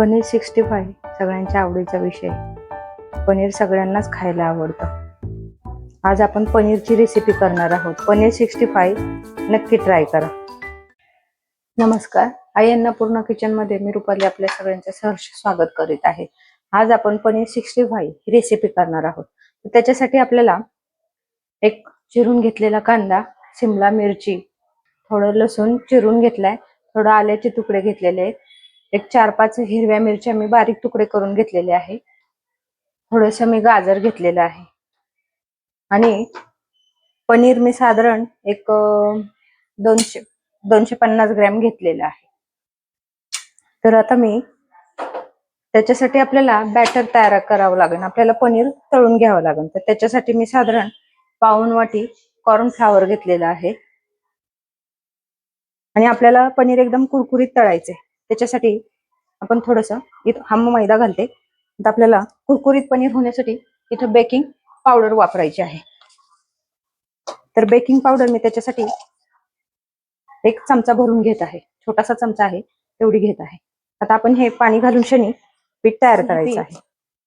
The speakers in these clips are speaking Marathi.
पनीर सिक्स्टी फाय सगळ्यांच्या आवडीचा विषय. पनीर सगळ्यांनाच खायला आवडतं. आज आपण पनीरची रेसिपी करणार आहोत. पनीर सिक्स्टी फाय नक्की ट्राय करा. नमस्कार. आई अन्नपूर्ण किचनमध्ये मी रुपाली आपल्या सगळ्यांचं सहर्ष स्वागत करीत आहे. आज आपण पनीर सिक्स्टी फाय ही रेसिपी करणार आहोत. तर त्याच्यासाठी आपल्याला एक चिरून घेतलेला कांदा शिमला मिरची थोडं लसूण चिरून घेतलाय. थोडं आल्याचे तुकडे घेतलेले आहेत. एक चार पाच हिरव्या मिरच्या मी बारीक तुकडे करून घेतलेले आहे. थोडस मी गाजर घेतलेलं आहे. आणि पनीर मी साधारण एक दोनशे दोनशे पन्नास ग्रॅम घेतलेलं आहे. तर आता मी त्याच्यासाठी आपल्याला बॅटर तयार करावं लागेल. आपल्याला पनीर तळून घ्यावं लागेल. तर त्याच्यासाठी मी साधारण पाऊन वाटी कॉर्न फ्लावर घेतलेलं आहे. आणि आपल्याला पनीर एकदम कुरकुरीत तळायचे त्याच्यासाठी आपण थोडस इथं हा मैदा घालते. आता आपल्याला कुरकुरीत पनीर होण्यासाठी इथं बेकिंग पावडर वापरायची आहे. तर बेकिंग पावडर मी त्याच्यासाठी एक चमचा भरून घेत आहे. छोटासा चमचा आहे तेवढी घेत आहे. आता आपण हे पाणी घालून शनी पीठ तयार करायचं आहे.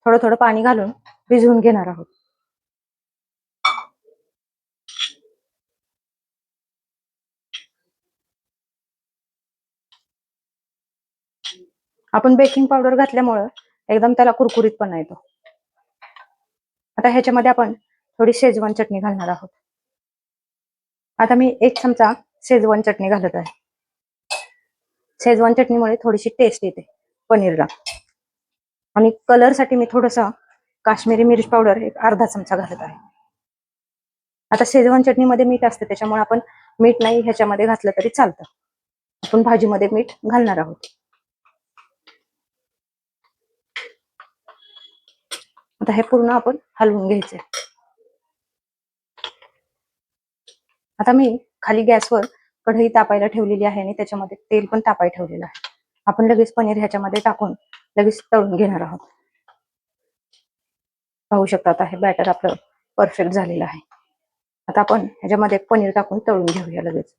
थोडं थोडं पाणी घालून भिजवून घेणार आहोत. आपण बेकिंग पावडर घातल्यामुळं एकदम त्याला कुरकुरीतपणा येतो. आता ह्याच्यामध्ये आपण थोडी शेजवान चटणी घालणार आहोत. आता मी एक चमचा शेजवान चटणी घालत आहे. शेजवान चटणीमुळे थोडीशी टेस्ट येते पनीरला. आणि कलरसाठी मी थोडसा काश्मीरी मिरच पावडर एक अर्धा चमचा घालत आहे. आता शेजवान चटणीमध्ये मीठ असते त्याच्यामुळे आपण मीठ नाही ह्याच्यामध्ये घातलं तरी चालतं. आपण भाजीमध्ये मीठ घालणार आहोत. आता हे पूर्ण आपण हलवून घ्यायचे आता मी खाली गॅसवर कढई तापायला ठेवलेली आहे आणि त्याच्यामध्ये तेल पण तापाय ठेवलेलं आहे. आपण लगेच पनीर ह्याच्यामध्ये टाकून लगेच तळून घेणार आहोत. पाहू शकता आता हे बॅटर आपलं परफेक्ट झालेलं आहे. आता आपण ह्याच्यामध्ये पनीर टाकून तळून घेऊया लगेच.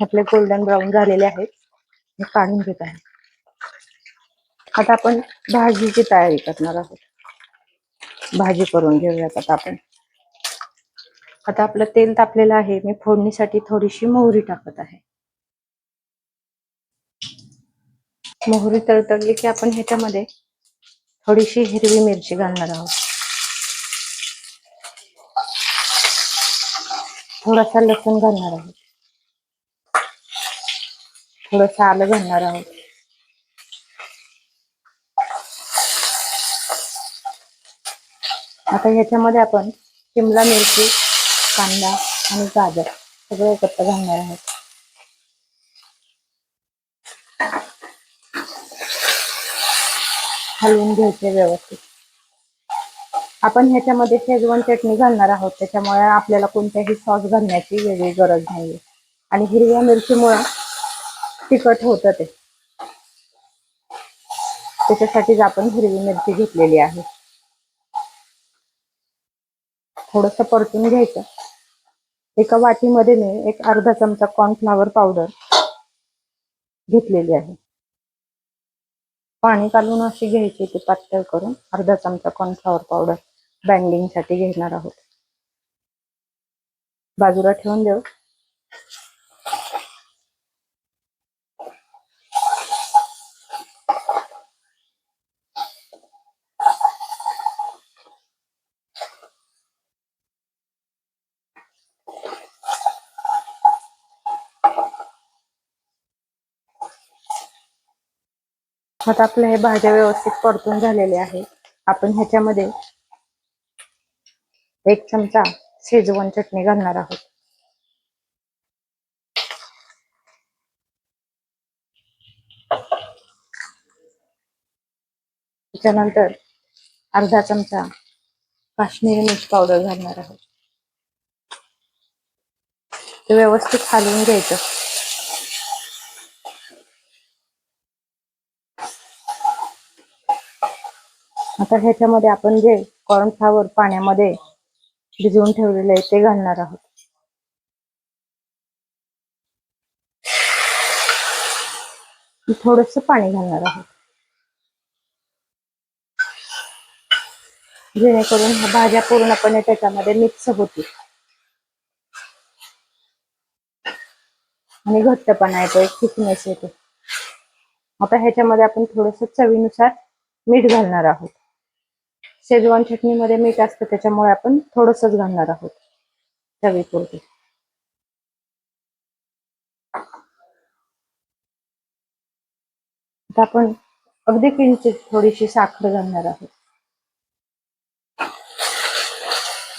आपले गोल्डन ब्राऊन झालेले आहेत. हे काढून घेत आहे. आता आपण भाजीची तयारी करणार आहोत. भाजी करून घेऊयात आता आपण. आता आपलं तेल तापलेलं आहे. मी फोडणीसाठी थोडीशी मोहरी टाकत आहे. मोहरी तळतळली की आपण ह्याच्यामध्ये थोडीशी हिरवी मिरची घालणार आहोत. थोडासा लसूण घालणार आहोत. थोडस आलं घालणार आहोत. आता ह्याच्यामध्ये आपण शिमला मिरची कांदा आणि गाजर सगळं एकत्र घालणार आहोत. हलवून घ्यायचे व्यवस्थित. आपण ह्याच्यामध्ये शेजवान चटणी घालणार आहोत त्याच्यामुळे आपल्याला कोणत्याही सॉस घालण्याची वेगळी गरज नाहीये. आणि हिरव्या मिरचीमुळे तिखट होतं ते. त्याच्यासाठीच आपण हिरवी मिरची घेतलेली आहे. थोडस परतून घ्यायचं. एका वाटीमध्ये मी एक अर्धा चमचा कॉर्नफ्लावर पावडर घेतलेली आहे. पाणी काढून अशी घ्यायची ती पातळ करून अर्धा चमचा कॉर्नफ्लावर पावडर बँडिंगसाठी साठी घेणार आहोत. बाजूला ठेवून देऊ. आता आपल्या हे भाज्या व्यवस्थित परतून झालेले आहे आपण ह्याच्यामध्ये एक चमचा शेजवान चटणी घालणार आहोत. त्याच्यानंतर अर्धा चमचा काश्मीरी मिर्च पावडर घालणार आहोत. ते व्यवस्थित हलवून घ्यायचं. आता ह्याच्यामध्ये आपण जे कॉर्नफ्लावर पाण्यामध्ये भिजवून ठेवलेलं आहे ते घालणार आहोत. थोडस पाणी घालणार आहोत. जेणेकरून ह्या भाज्या पूर्णपणे त्याच्यामध्ये मिक्स होतील. आणि घट्टपणा येतो एक थिकनेस येतो आता ह्याच्यामध्ये आपण थोडस चवीनुसार मीठ घालणार आहोत. शेजवान चटणीमध्ये मीठ असतं त्याच्यामुळे आपण थोडसच घालणार आहोत. चवीपुरती आता आपण अगदी किंचित थोडीशी साखर घालणार आहोत.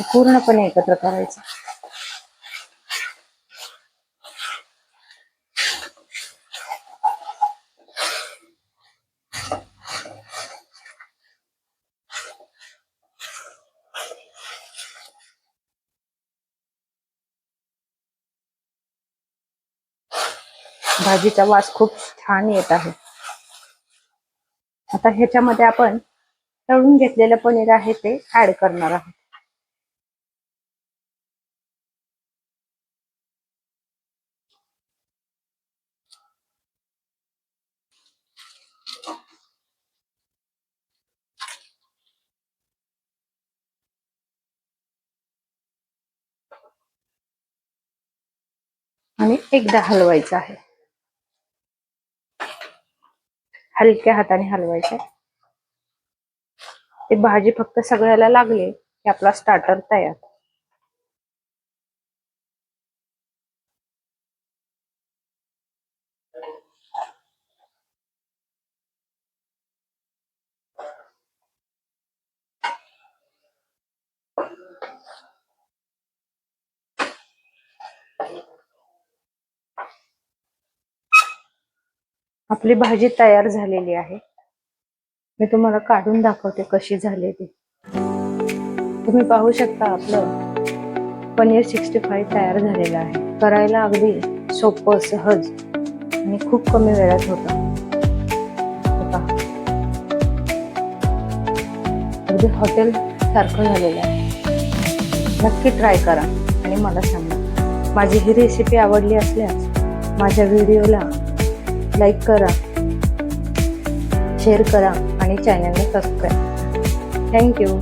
पूर्णपणे एकत्र करायचं. भाजीचा वास खूप छान येत आहे. आता ह्याच्यामध्ये आपण तळून घेतलेलं पनीर आहे ते ऍड करणार आहोत. आणि एकदा हलवायचं आहे. हलक्या हाताने हलवायचे. ते भाजी फक्त सगळ्याला लागली की आपला स्टार्टर तयार. आपली भाजी तयार झालेली आहे. मी तुम्हाला काढून दाखवते कशी झाली ती. तुम्ही पाहू शकता आपलं पनीर सिक्स्टी फाय तयार झालेलं आहे. करायला अगदी सोपं सहज आणि खूप कमी वेळात होतं. अगदी हॉटेल सारखं झालेलं आहे. नक्की ट्राय करा आणि मला सांगा. माझी ही रेसिपी आवडली असल्यास माझ्या व्हिडिओला लाईक करा शेअर करा आणि चॅनलला सबस्क्राईब थँक्यू.